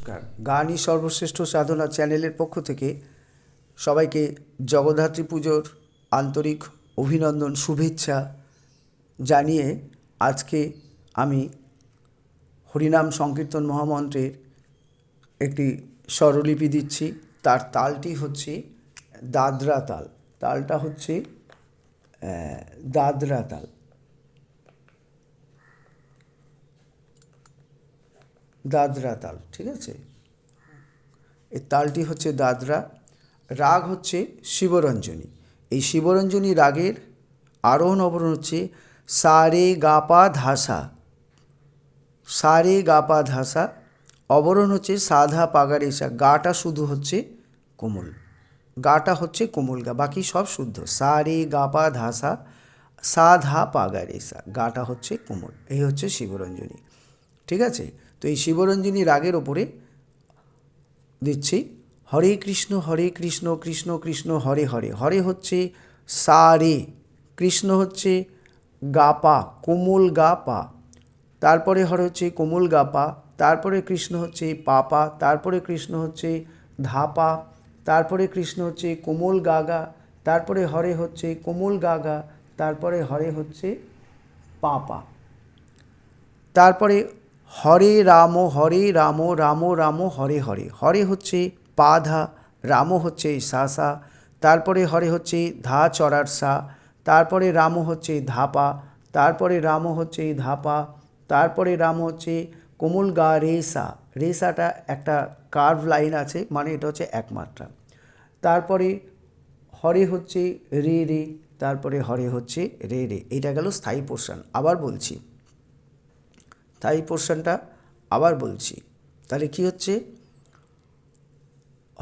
নমস্কার। গানই সর্বশ্রেষ্ঠ সাধনা চ্যানেলের পক্ষ থেকে সবাইকে জগদ্ধাত্রী পুজোর আন্তরিক অভিনন্দন, শুভেচ্ছা জানিয়ে আজকে আমি হরিনাম সংকীর্তন মহামন্ত্রের একটি স্বরলিপি দিচ্ছি। তার তালটি হচ্ছে দাদরা তাল। তালটা হচ্ছে দাদরা তাল। দাদরা তাল, ঠিক আছে? এই তালটি হচ্ছে দাদরা, রাগ হচ্ছে শিবরঞ্জনী। এই শিবরঞ্জনী রাগের আরোহণ অবরোহণ হচ্ছে সারে গাপা ধাসা। সারে গাপা ধাসা, অবরোহণ হচ্ছে সাধা পাগারেসা গাটা শুধু হচ্ছে কোমল। গাটা হচ্ছে কোমল গা, বাকি সব শুদ্ধ। সারে গাপা ধাসা, সাধা পাগারেসা গাটা হচ্ছে কোমল। এই হচ্ছে শিবরঞ্জনী। ঠিক আছে? তো এই শিবরঞ্জনী রাগের ওপরে দিচ্ছি, হরে কৃষ্ণ হরে কৃষ্ণ কৃষ্ণ কৃষ্ণ, হরে হরে। হরে হচ্ছে সা, রে। কৃষ্ণ হচ্ছে গাপা কোমল গা, পা। তারপরে হরে হচ্ছে কোমল গা, পা। তারপরে কৃষ্ণ হচ্ছে পাপা তারপরে কৃষ্ণ হচ্ছে ধাপা তারপরে কৃষ্ণ হচ্ছে কোমল গাগা তারপরে হরে হচ্ছে কোমল গাগা তারপরে হরে হচ্ছে পাপা তারপরে হরে রাম হরে রাম রাম রাম, হরে হরে। হরে হচ্ছে পা ধা রাম হচ্ছে সা তারপরে হরে হচ্ছে ধা চড়ার সা, তারপরে রাম হচ্ছে ধাপা, তারপরে রাম হচ্ছে ধাপা, তারপরে রাম হচ্ছে কোমল গা রেসা। রেসাটা একটা কার্ভ লাইন আছে মানে এটা হচ্ছে একমাত্রা। তারপরে হরে হচ্ছে রে রে, তারপরে হরে হচ্ছে রে রে। এটা গেল স্থায়ী পোর্শন আবার বলছি তাই পোর্শনটা আবার বলছি। তাহলে কি হচ্ছে?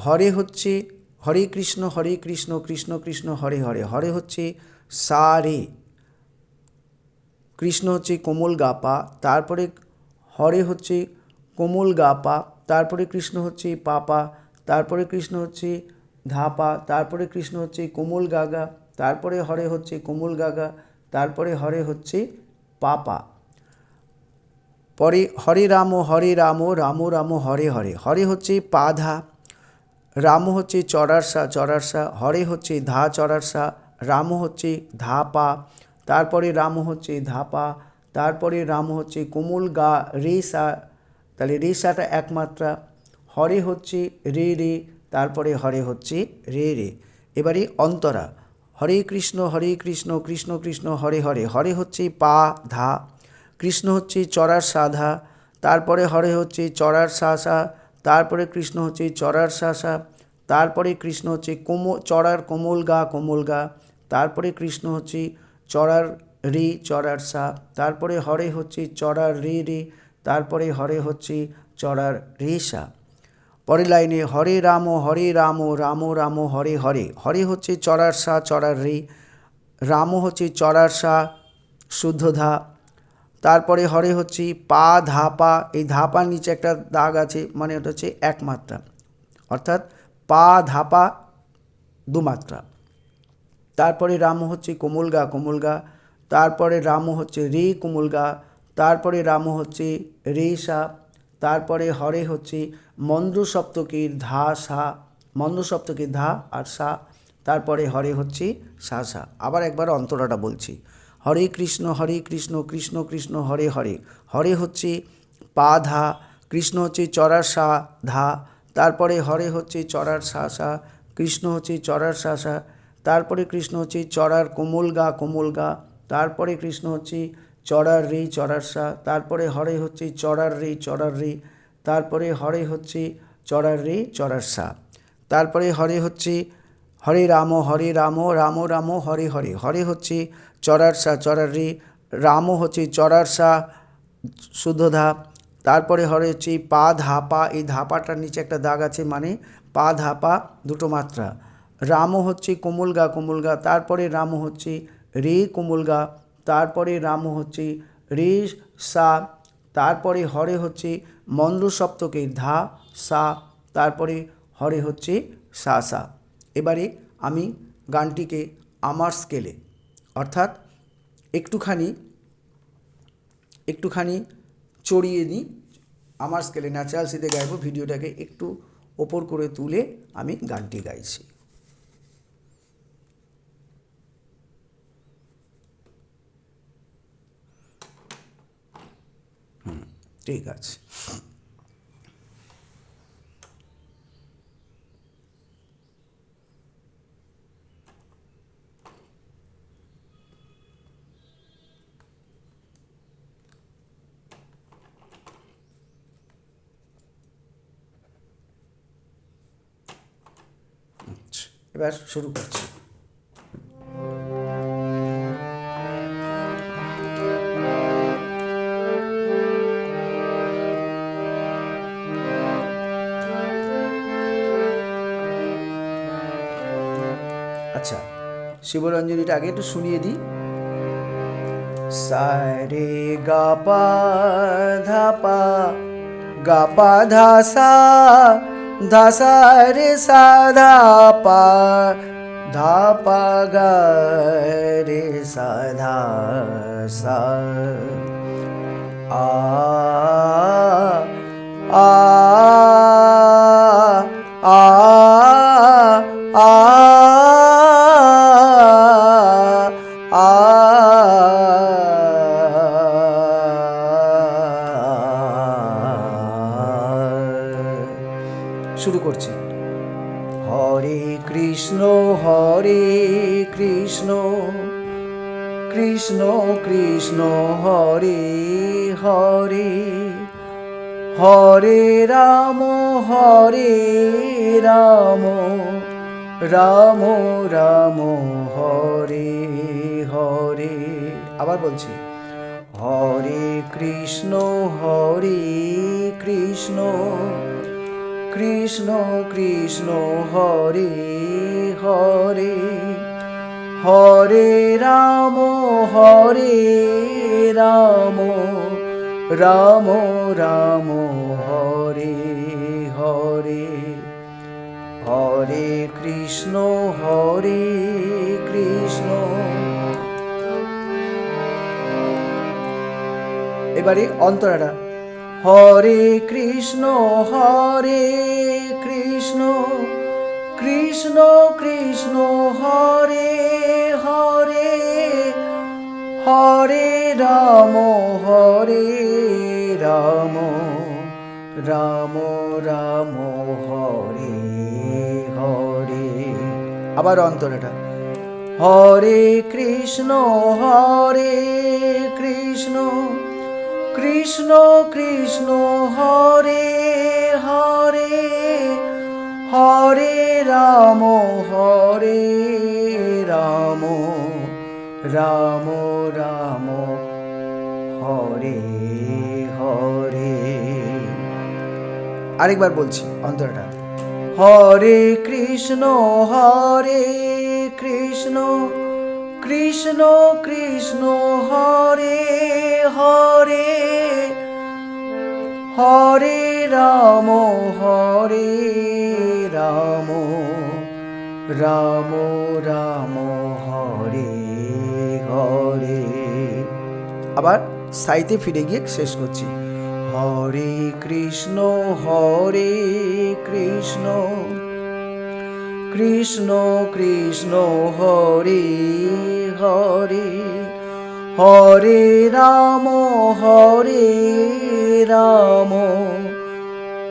হরে হচ্ছে, হরে কৃষ্ণ হরে কৃষ্ণ কৃষ্ণ কৃষ্ণ, হরে হরে। হরে হচ্ছে সা, রে। কৃষ্ণ হচ্ছে কোমল গাপা তারপরে হরে হচ্ছে কোমল গাপা তারপরে কৃষ্ণ হচ্ছে পাপা তারপরে কৃষ্ণ হচ্ছে ধাপা তারপরে কৃষ্ণ হচ্ছে কোমল গাগা তারপরে হরে হচ্ছে কোমল গাগা তারপরে হরে হচ্ছে পাপা পরে, হরে রাম হরে রাম রাম রাম, হরে হরে। হরে হচ্ছে পাধা, রাম হচ্ছে চড়ার সা চড়ার সা হরে হচ্ছে ধা চড়ার সা রাম হচ্ছে ধা পা তারপরে রাম হচ্ছে ধাপা, তারপরে রাম হচ্ছে কোমল গা রে সা তাহলে রে সাটা একমাত্রা। হরে হচ্ছে রে রে, তারপরে হরে হচ্ছে রে রে। এবারে অন্তরা। হরে কৃষ্ণ হরে কৃষ্ণ কৃষ্ণ কৃষ্ণ, হরে হরে। হরে হচ্ছে পা, ধা। কৃষ্ণ হচ্ছে চড়ার সাধা, তারপরে হরে হচ্ছে চড়ার সাসা, তারপরে কৃষ্ণ হচ্ছে চড়ার সাসা, তারপরে কৃষ্ণ হচ্ছে কোমো, চড়ার কোমল গা কোমল গা, তারপরে কৃষ্ণ হচ্ছে চড়ার রে, চড়ার সা, তারপরে হরে হচ্ছে চড়ার রে রে, তারপরে হরে হচ্ছে চড়ার রে সা। পরের লাইনে, হরে রাম হরে রাম রাম রাম, হরে হরে হরে হচ্ছে চড়ার সা, চড়ার রে, রাম হচ্ছে চড়ার সা শুদ্ধ ধা তারপরে হরে হচ্ছে পা, ধাপা, এই ধাপার নিচে একটা দাগ আছে মানে ওটা হচ্ছে একমাত্রা। অর্থাৎ পা, ধাপা, দুমাত্রা। তারপরে রাম হচ্ছে কোমলগা কোমলগা। তারপরে রাম হচ্ছে রে, কোমলগা। তারপরে রাম হচ্ছে রে, সা। তারপরে হরে হচ্ছে মন্দ্র সপ্তকীর ধা, সা। মন্দ্র সপ্তকীর ধা আর সা। তারপরে হরে হচ্ছে সা সা। আবার একবার অন্তরাটা বলছি। হরে কৃষ্ণ হরে কৃষ্ণ কৃষ্ণ কৃষ্ণ, হরে হরে। হরে হচ্ছে পা ধা কৃষ্ণ হচ্ছে চড়ার সা ধা তারপরে হরে হচ্ছে চড়ার সা সা কৃষ্ণ হচ্ছে চড়ার সা সা তারপরে কৃষ্ণ হচ্ছে চড়ার কোমল গা কোমল গা তারপরে কৃষ্ণ হচ্ছে চড়ার রে চড়ার সা তারপরে হরে হচ্ছে চড়ার রে চড়ার রে, তারপরে হরে হচ্ছে চড়ার রে চড়ার সা তারপরে হরে হচ্ছে হরে রাম হরে রাম রাম রাম, হরে হরে। হরে হচ্ছে চড়ার সা, চড়ার রে রাম হচ্ছে চড়ার সা শুদ্ধ ধা তারপরে হচ্ছে পা ধাপা, এই ধাপাটার নিচে একটা দাগ আছে মানে পা ধাপা দুটো মাত্রা। রাম হচ্ছে কোমলগা কোমলগা। তারপরে রাম হচ্ছে রে, কোমলগা। তারপরে রাম হচ্ছে রে, সা। তারপরে হরে হচ্ছে মন্দ্র সপ্তকে ধা, সা। তারপরে হরে হচ্ছে সা সা। এবারে আমি গানটিকে আমার স্কেলে অর্থাৎ একটুখানি একটুখানি চড়িয়ে নিই। আমার স্কেলে ন্যাচারাল সিতে গাইবো, ভিডিওটাকে একটু ওপর করে তুলে আমি গানটি গাইছি। ঠিক আছে আচ্ছা, এবার শুরু করছি। আচ্ছা শিবরঞ্জনীটা আগে একটু শুনিয়ে দিই। সারে গা পা ধা পা, গা পা ধা সা ধা সা রে সা ধা পা ধা পা গা রে সা কৃষ্ণ কৃষ্ণ কৃষ্ণ, হরে হরে হরে রাম হরে রাম রাম রাম, হরে হরে। আবার বলছি, হরে কৃষ্ণ হরে কৃষ্ণ কৃষ্ণ কৃষ্ণ, হরে হরে। হরে রাম হরে রাম রাম রাম, হরে হরে। হরে কৃষ্ণ হরে কৃষ্ণ। এবারে অন্তরাটা। হরে কৃষ্ণ হরে কৃষ্ণ। কৃষ্ণ কৃষ্ণ, হরে হরে হরে রাম হরে রাম রাম রাম, হরে হরে। আবার অন্তরাটা হরে কৃষ্ণ হরে কৃষ্ণ কৃষ্ণ কৃষ্ণ, হরে হরে হরে রাম হরে রাম রাম রাম, হরে হরে। আরেকবার বলছি, অন্তরটা। হরে কৃষ্ণ হরে কৃষ্ণ কৃষ্ণ কৃষ্ণ, হরে হরে হরে রাম, হরে রাম রাম রাম, হরে হরে। আবার সাইতে ফিরে গিয়ে শেষ করছি। হরে কৃষ্ণ হরে কৃষ্ণ কৃষ্ণ কৃষ্ণ, হরে হরে। হরে রাম হরে রাম।